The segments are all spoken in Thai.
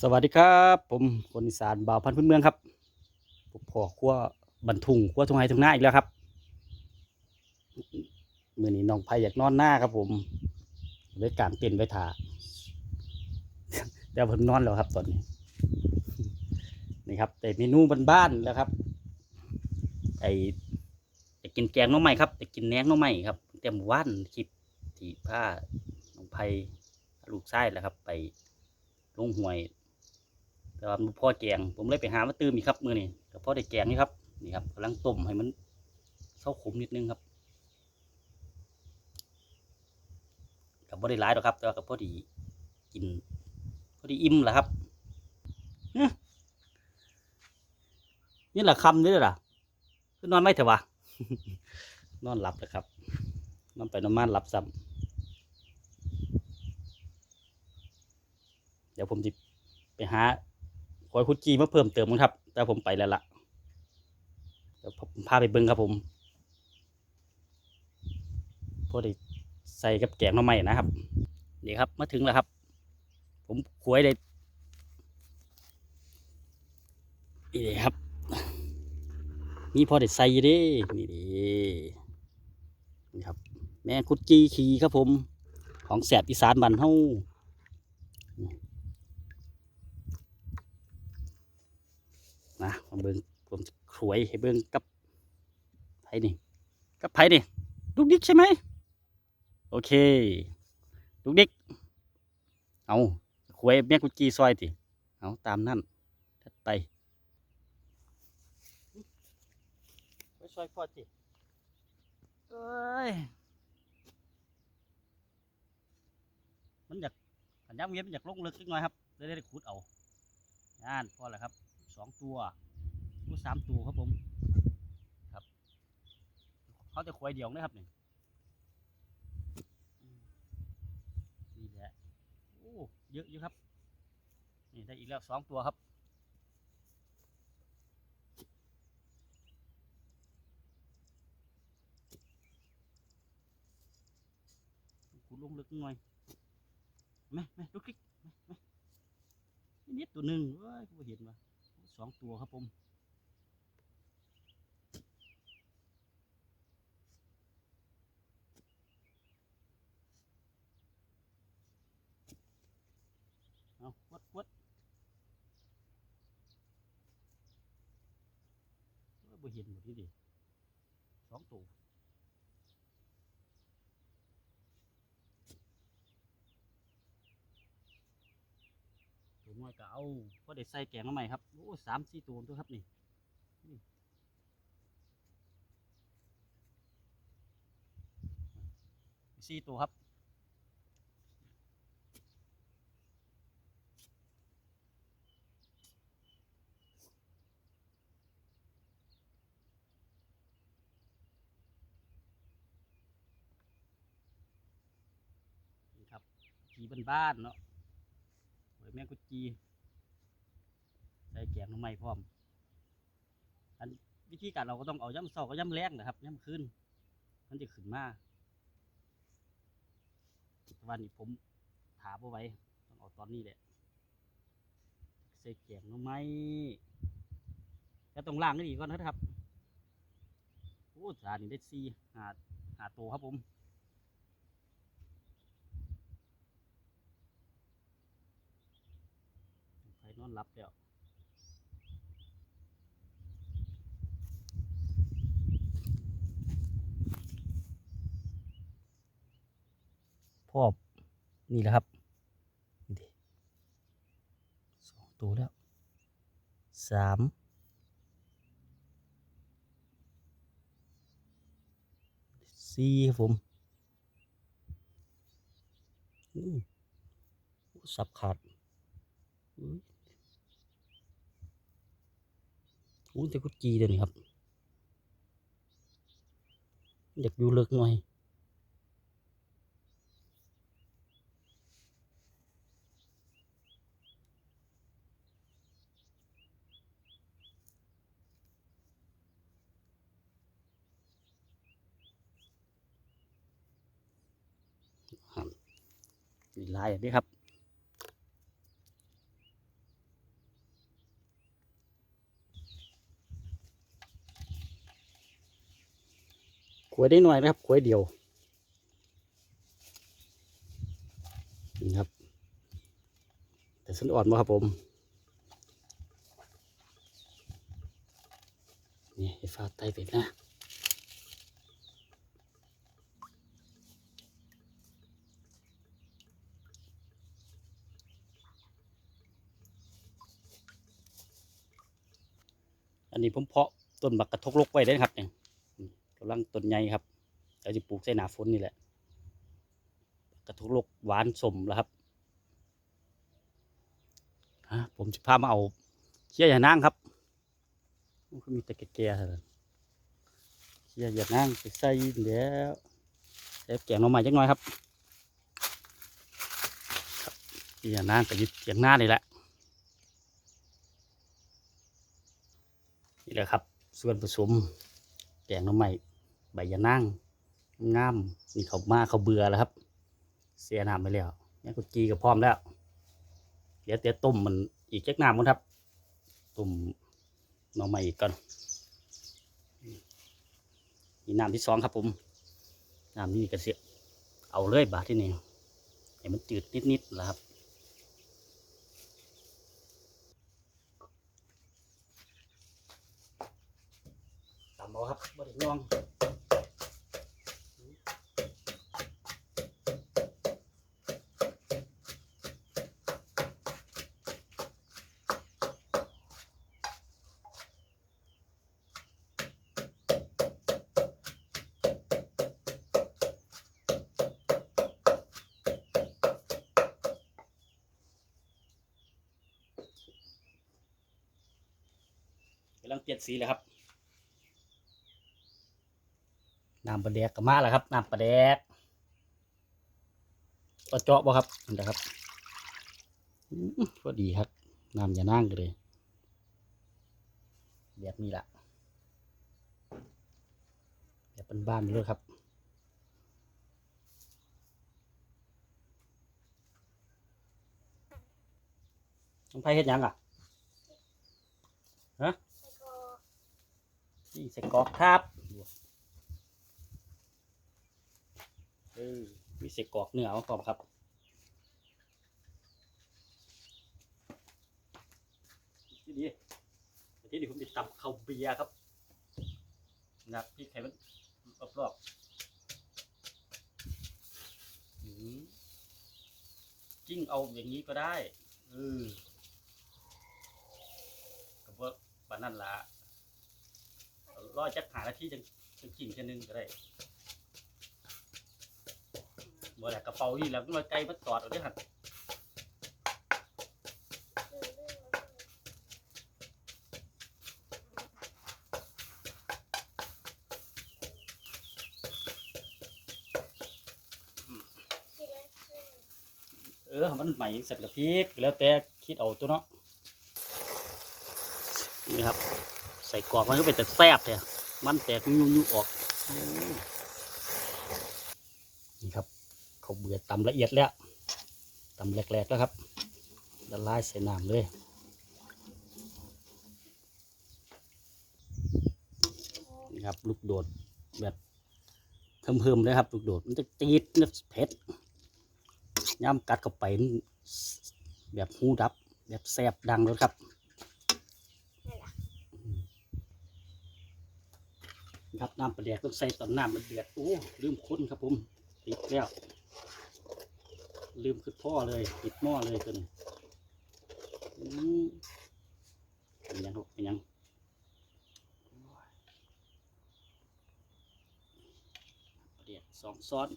สวัสดีครับ ผมคนอีสานบ่าวพันธุ์พื้นเมืองครับผมพ่อขั้วบรรทุงขั้วทุ่งไฮทุ่งนาอีกแล้วครับมือนี้น้องไผ่อยากนอนหน้าครับ ผมเลยกางเต็นไว้ถาเดี๋ยวผมนอนแล้วครับตอนนี้นี่ครับ แต่เมนูบ้านๆแล้วครับไอจะกินแกงน้องใหม่ครับจะกินแหนงน้องใหม่ครับเตรียมว่านคลิปที่ผ้าน้องไผ่ลูกไส้แล้วครับ ไป ลงห่วย แต่ว่ามันพ่อแกงผมเลยไปหามาตื้มอีกครับมือนี่กับพ่อได้แกงนี่ครับนี่ครับกำลังต้มให้มันเข้าขมนิดนึงครับกับพ่ได้ร้ายหรอกครับ แต่ว่ากับพ่อดีกินพ่อดีอิ่มแหละครับนี่แหละคำนี่แหละนอนไม่เถอะวะนอนหลับเลยครับนอนไปนอนมาหลับซ้ำ เดี๋ยวผมจะไปหาขอยคุดจีมาเพิ่มเติมครับ แต่ผมไปแล้วล่ะเดี๋ยวผมพาไปเบิ้งครับผมพอได้ใส่กับแกงหน่อไม้นะครับนี่ครับมาถึงแล้วครับ ผมขวยได้นี่ครับนี่พอได้ใส่เด้นี่ดีนี่ครับ แม่คุดจีขี่ครับผม ของแสบอีสานบ้านเฮา นะ มาเบิ้งผมขวยให้เบิ้งกับไผนี่ กับไผนี่ลูกดิกใช่ไหม โอเค ลูกดิก เอาขวยแม่กุจีซอยติเอาตามนั่นถัดไปไปซอยพอติเอ้ย มันอยากขันยักเวียมันอยากลงลึกนิดหน่อยครับเลยได้ขุดเอาย่านพอแล้วครับสองตัว ตัวสามตัวครับผมครับ เขาจะควายเดี่ยวนะครับนี่นี่แหละโอ้เยอะอยู่ครับนี่ได้อีกแล้วสองตัวครับขุดลงลึกหน่อยไหมไหมลูกคลิกไหมไหมนิดตัวหนึ่งเว้ยก็เห็นว่าสองตัวครับผม เอาควัดควัด เอ้ยบ่เห็นหมดนี่ดิสองตัวตัวน้อยก็เอาพอได้ใส่แกงมาใหม่ครับ โอ้สามสี่ตัวตัวครับนี่สี่ตัวครับ จีบ้านเนาะหอยแมงกุจี ใส่แกงน้ำไม้พร้อม อันวิธีการเราก็ต้องเอาย่ำเสากับย่ำแรงนะครับย่ำขึ้น มันจะขึ้นมาวันนี้ผมถามเอาไว้ ต้องเอาตอนนี้แหละ ใส่แกงน้ำไม้แล้วตรงล่างนี่ดีก่อนนะครับ โอ้สานี่ได้สี่หาหาตัวครับผม ไปน อนรับแล้วพ่อนี่แหละครับสองตัวแล้วสามสี่ครับผมสับขาด อุ้ยอู้แต่กุจีเดี๋ยวนี้ครับอยากอยู่เลิกหน่อยนี่ลายอันนี้ครับ ขวยได้หน่อยนะครับขวยเดียวนี่ครับ แต่สันอ่อนมาครับผมนี่ไฟ้าไตเป็ดนะอันนี้ผมเพาะต้นบักกระทกลกไว้ได้ครับเนี่ย ลังต้นใหญ่ครับเราจะปลูกใส่หนาฝนนี่แหละ กระทุกลกหวานสมแล้วครับฮะผมจะพามาเอาเขี้ยอย่านั่งครับโอ้คือมีแต่แก่ๆเท่านั้นเขี้ยอย่านั่งไปใส่แล้วแล้วแกงหน่อไม้จักหน่อยครับเขี้ยอย่านั่งก็ยึดเสียงหน้านี่แหละนี่แหละครับ ส่วนผสมแกงน้ำใหม่ ใบยะนางงามนี่เขามาเขาเบื่อแล้วครับ เสียน้ำไปแล้วเนี่ยกุจีก็พร้อมแล้ว เดี๋ยวเตี๋ยวต้มมันอีกจักน้ำมันครับต้มหน่อใหม่อีกก่อนนี่น้ำที่สองครับผมน้ำนี่ก็เสียเอาเลยบาทที่นี่ให้มันจืดนิดๆแล้วครับตำเอาครับบไดิลอง ลังเปลี่ยนสีเลยครับน้ำปลาแดกก็มาแล้วครับน้ำปลาแดกปลาเจาะบ่ครับนั่นะครับพอดีครับน้ำอย่านั่งกันเลยแบบนี้ละแบบเป็นบ้านเลยครับต้องไผเฮ็ดยังอะฮะ นี่ใส่กอกครับเออมีเศษกอกเนื้อมาพร้อมครับที่ดีที่ดีผมจะตำข้าวเบียร์ครับนะพี่ไข่มันรอบๆอืมจิ้งเอาอย่างนี้ก็ได้เออกับว่าปานนั่นละ รอจักหานาทีจังจังจิ้งแค่นึงก็ได้บ่แหละกระเป๋านี่แล้วมันไกลมันตอดเอาเด้อครับเออ มันใหม่เสร็จกับพริกแล้วแต่คิดเอาตัวเนาะนี่ครับ ส่กรอกมันก็เป็นแต่แซ่บเลยมันแตกยุ่ยๆออกโอ้นี่ครับเขาเบื่อตำละเอียดแล้วตำแหลกๆแล้วครับละลายใส่น้ำเลยนี่ครับลูกโดดแบบเพิ่มๆเลยครับลูกโดดมันจะตีดมันจะเผ็ดย่ำกัดเข้าไปแบบหูดับแบบแสบดังเลยครับ ครับน้ำปลาแดกต้องใส่ตอนน้ำมันเดือดโอ้ลืมค้นครับผมติดแล้ว ลืมคือพ่อเลยปิดหม้อเลยตันี้อืมเป็นยังครับเป็นยังเดียกสองซ้อน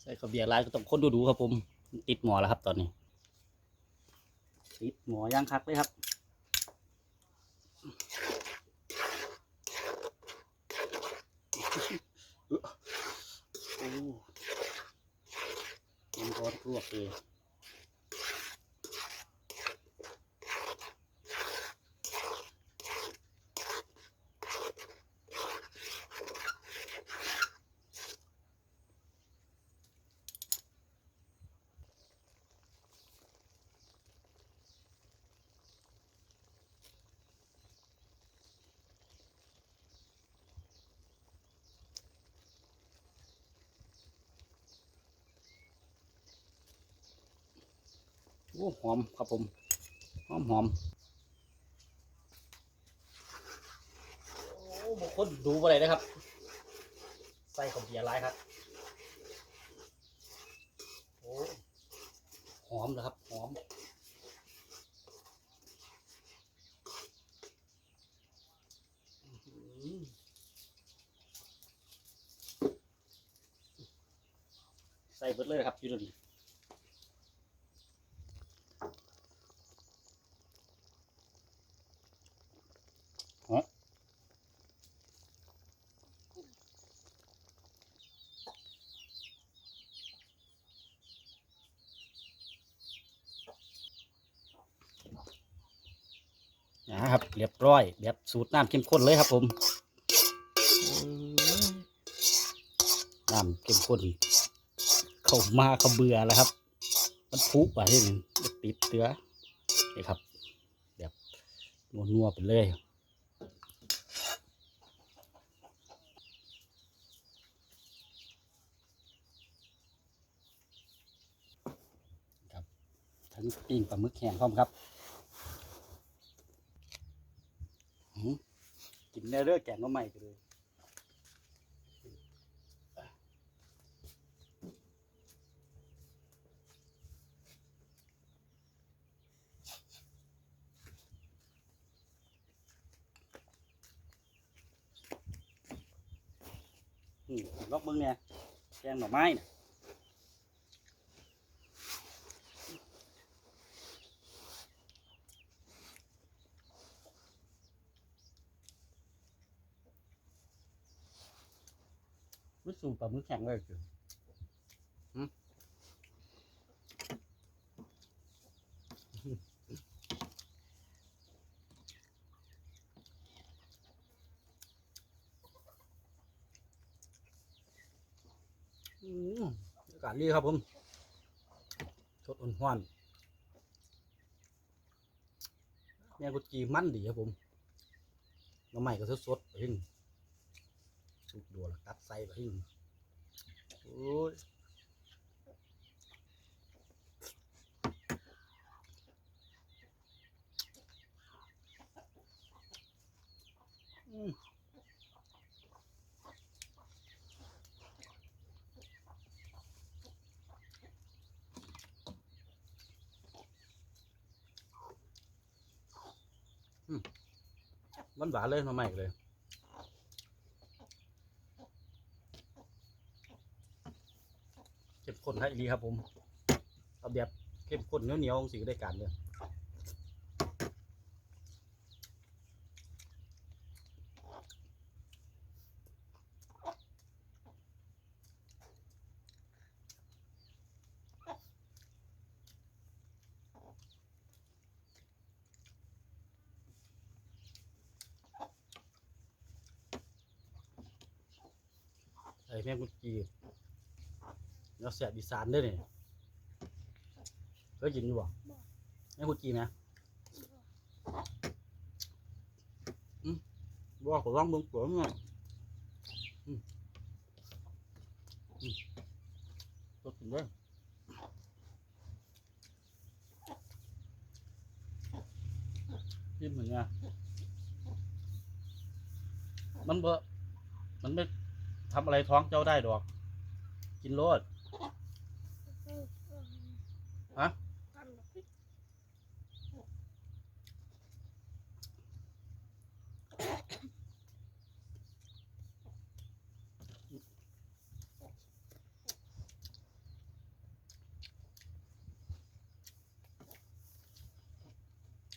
ใส่ข้าวเบียร์ลายก็ต้องคนดูดูๆครับผม ติดหมอแล้วครับตอนนี้ ติดหมอย่างคักเลยครับ โอ้ มันร้อนรวกเลย อ้หอมครับผม หอมหอมโอ้บางคนดูอะไรนะครับ ใส่ข้าวเบียร์ไรครับ โอ้หอมนะครับ หอมใส่เบิดเลยครับอยู่ตรงนี้ นะค ร้อยแบบสูตรน้ำเข้มข้นเลยครับผมน้ำเข้มข้นเข้ามาเขาเบื่อแล้วครับ มันพุกว่าที่นึงติดเตือนี่ครับ แบบนัวๆไปเลยครับทั้งปิ้งปลาหมึกแห้งพร้อมครับ หืม กินได้เรื่อแกงก็ใหม่ไปเลยอืมลอกมึงเนี่ยแกงหน่อไม้เนี่ย สูปลาหมึกแข็งเลยคือหืมอืมอากาศดีครับผมสดอุ่นหวานแม่กุจีมันดีครับผมน้ำใหม่ก็สดๆไปหิ้ง สุกดัวตัดใส่ไปหิ้งโอ้ยมหวานหวานเลยน้ำใหม่เลย เข้มข้นให้ดีครับผม เอาแบบเข้มข้นเหนียวเหนียวๆสิได้การเลยไอ้แม่งกุจีเนื้อ แสบอีสานเด้วยเนี่ยเคยกินอยู่บ่แม่งกุจีไหมบ่ขอลองเบิ่งตัวหน่อยอืมอืมก็กินได้กินเหมือนไงมันเบอมันไม่ทำอะไรท้องเจ้าได้ดอก กินโลด ฮะ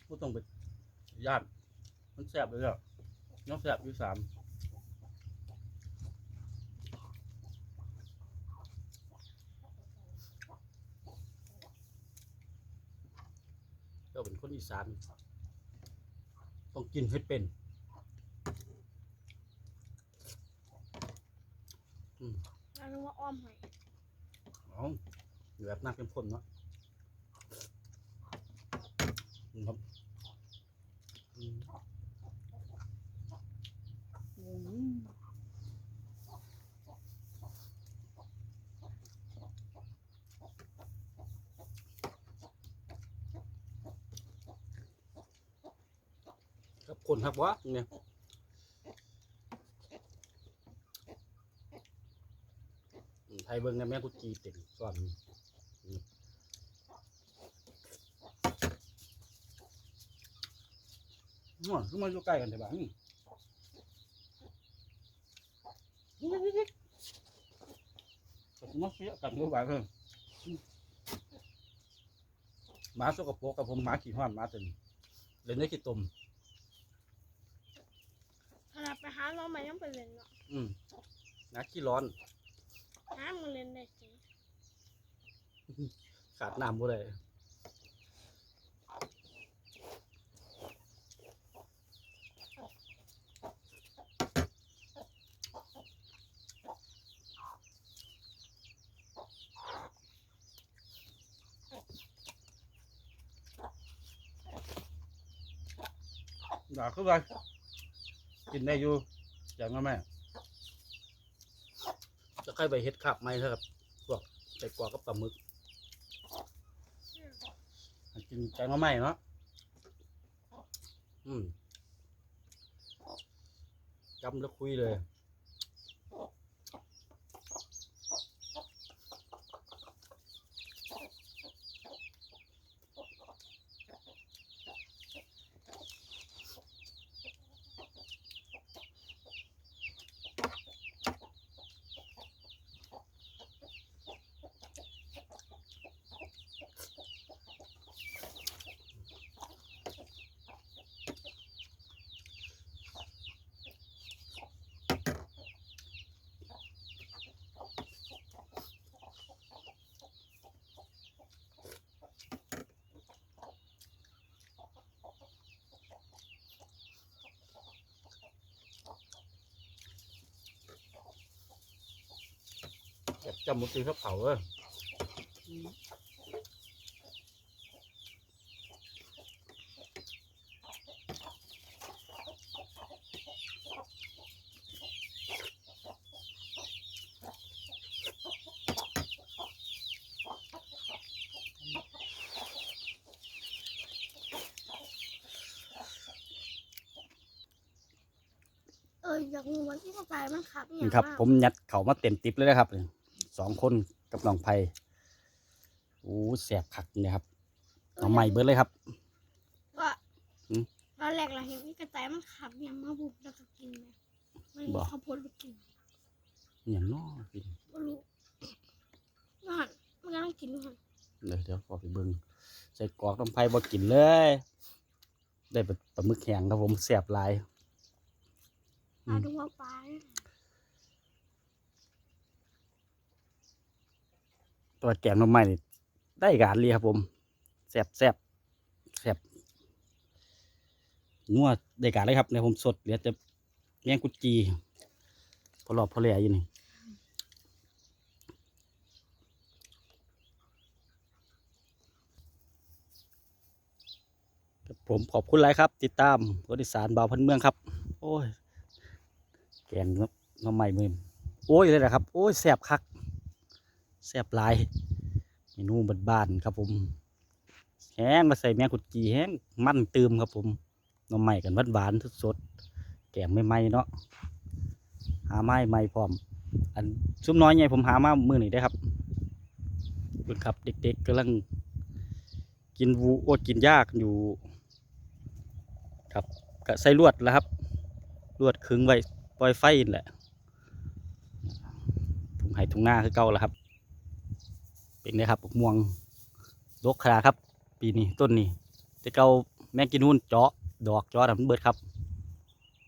ก็ต้องไปย่าน มันแสบเลยอะน้องแสบอยู่สามเจ้าเป็นคนอี สานต้องกินให้เป็นแล้วนึกว่าอ้อมหอยเอาอยู่แบบน้ำเข้มข้นเนาะอืมครับอืมอืม คนครับวะเนี่ยไทยเบิ้งนะแม่กุจีเต็มส่วนนี่น่วขึ้นมาอยู่ใกล้กันแต่บ้างนี่มาเสียกันอยู่บ้างเพิ่งหมาสกปรกกับผมหมาขี้ห้อนหมาตึงเล่นได้ขี้ตม นาดไปหาน้องใหม่ยังไปเล่นเนาะอืมนักขี้ร้อน หามึงเล่นได้สิขาดน้ำบ่ได้ด่าขึ้นไป กินได้อยู่อย่างนั้นแม่จะค่อยไปเฮ็ดขับไหมครับพวกใส่กวากับปลาหมึกกินแกงหน้ำไม้เนาะอืมจำแล้วคุยเลย จำมุตีเขาเผาเออเอออยากรู้วันที่กระต่ายมันขับอหย่านี่งครับมากผมยัดเขามาเต็มติ๊บเลยนะครับ สองคนกับน้องไผ่โอ้แสบขักเนี่ยครับน้องใหม่เบิร์ดเลยครับ ก็หืม ตอนแรกเราเห็นที่กระต่ายมันขับอย่างมาบุบแล้วก็กินเลยไม่บ่มีข้าวโพดไปกินอย่างน้อกินไม่รู้นั่นมันกำลังกินอยู่หั่นเดี๋ยวเดี๋ยวขอไปเบิ้งใส่กรอกน้องไผ่บ่กินเลย ได้ปลาปลาหมึกแห้งครับผมแสบหลาย ปลาดูว่าปลาเนี่ย ตัวแกงน้ำไม้นี่ได้การเลยครับผมแสบแสบแสบนัวได้การเลยครับในผมสดเหลือแต่แมงกุดจีพอหลอบพอแหล่อยู่นี่ผมขอบคุณหลายครับ ติดตามรถอีสานบ่าวพันเมืองครับ โอ้ย แกงน้ำใหม่มือโอ้ยเลยนะครับ โอ้ยแสบคัก แซ่บลายเมนูบ้านๆครับผมแห้งมาใส่แมงกุดจีแห้งมันเตืมครับผมน้ำใหม่กันหวานๆสดๆแกงไม่ไหมเนาะหาไม้ใหม่พร้อม อันซุ้มน้อยไงผมหามามือหนึ่ได้ครับคุณครับเด็กๆกำลังกินวูโอกินยากอยู่ ครับก็ใส่ลวดแล้วครับลวดขึงไว้ปล่อยไฟนแหละถุงไห้ถุงหน้าคือเก่าแล้วครับ เป็นไงครับม่วงดกขนาดครับ ปีนี้ต้นนี้แต่เก่าแมงกินนู่นเจาะดอกเจาะทำเบิดครับ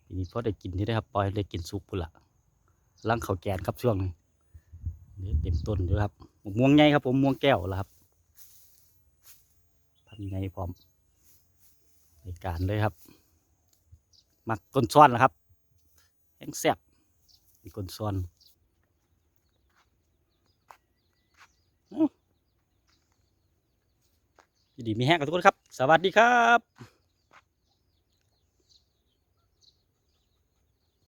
ปีนี้พอได้กินที่ได้ครับปล่อยได้กินสุกพุ่นละลังเขาแกนครับช่วงนี้เต็มต้นด้วยครับม่วงใหญ่ครับ ผมม่วงแก้วล้วครับพันใหญ่พร้อมในการเลยครับ มักก้นซ้อนนะครับแห้งแซ่บมีก้นซ้อน ดีมีแห้งกับทุกคนครับ สวัสดีครับ